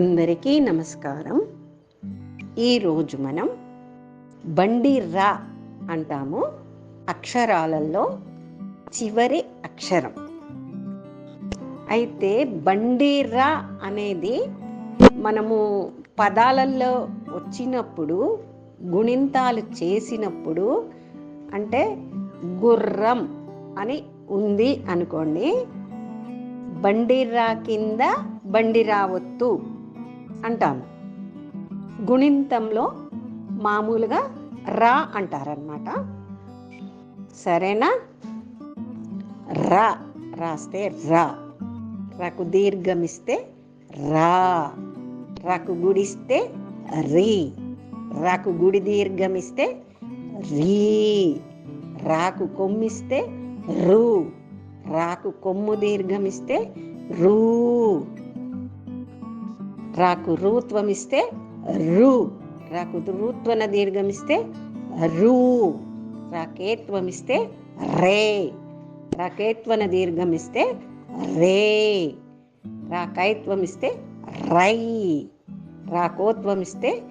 అందరికీ నమస్కారం. ఈరోజు మనం బండి రా అంటాము. అక్షరాలలో చివరి అక్షరం. అయితే బండి రా అనేది మనము పదాలలో వచ్చినప్పుడు గుణింతాలు చేసినప్పుడు అంటే గుర్రం అని ఉంది అనుకోండి. బండిరా కింద బండిరా ఒత్తు అంటాము. గుణింతంలో మామూలుగా రా అంటారనమాట సరేనా? రా రాస్తే రా. రాకు దీర్ఘమిస్తే రా. రాకు గుడిస్తే రీ. రాకు గుడి దీర్ఘమిస్తే రీ. రాకు కొమ్మిస్తే రూ. రాకు కొమ్ము దీర్ఘమిస్తే రూ. రాకు రూత్వమిస్తే రు. రాకు రూత్వన దీర్ఘమిస్తే రూ. రాకేత్వమిస్తే రే. రాకేత్వన దీర్ఘమిస్తే రే. రాకైత్వమిస్తే రై. రాకోత్వమిస్తే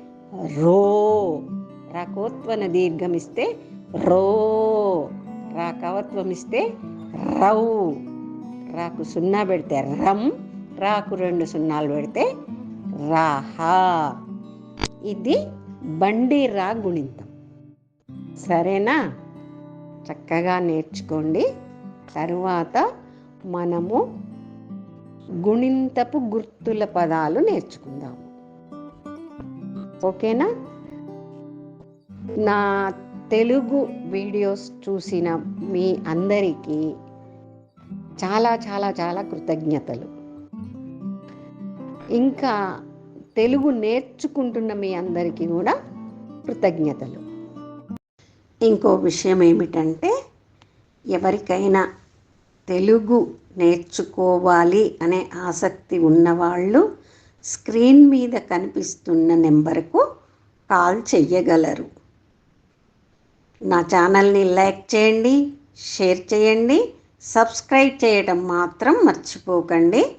రో. రాకోత్వన దీర్ఘమిస్తే రో. రాకవత్వమిస్తే రౌ. రాకు సున్నా పెడితే రమ్ రాకు రెండు సున్నాలు పెడితే రాహా. ఇది బండి రా గుణింతం. సరేనా? చక్కగా నేర్చుకోండి. తరువాత మనము గుణింతపు గుర్తుల పదాలు నేర్చుకుందాము ఓకేనా? నా తెలుగు వీడియోస్ చూసిన మీ అందరికీ చాలా చాలా చాలా కృతజ్ఞతలు. ఇంకా తెలుగు నేర్చుకుంటున్న మీ అందరికీ కూడా కృతజ్ఞతలు. ఇంకో విషయం ఏమిటంటే ఎవరికైనా తెలుగు నేర్చుకోవాలి అనే ఆసక్తి ఉన్నవాళ్ళు స్క్రీన్ మీద కనిపిస్తున్న నెంబర్కు కాల్ చెయ్యగలరు. నా ఛానల్ని లైక్ చేయండి షేర్ చేయండి సబ్స్క్రైబ్ చేయడం మాత్రం మర్చిపోకండి.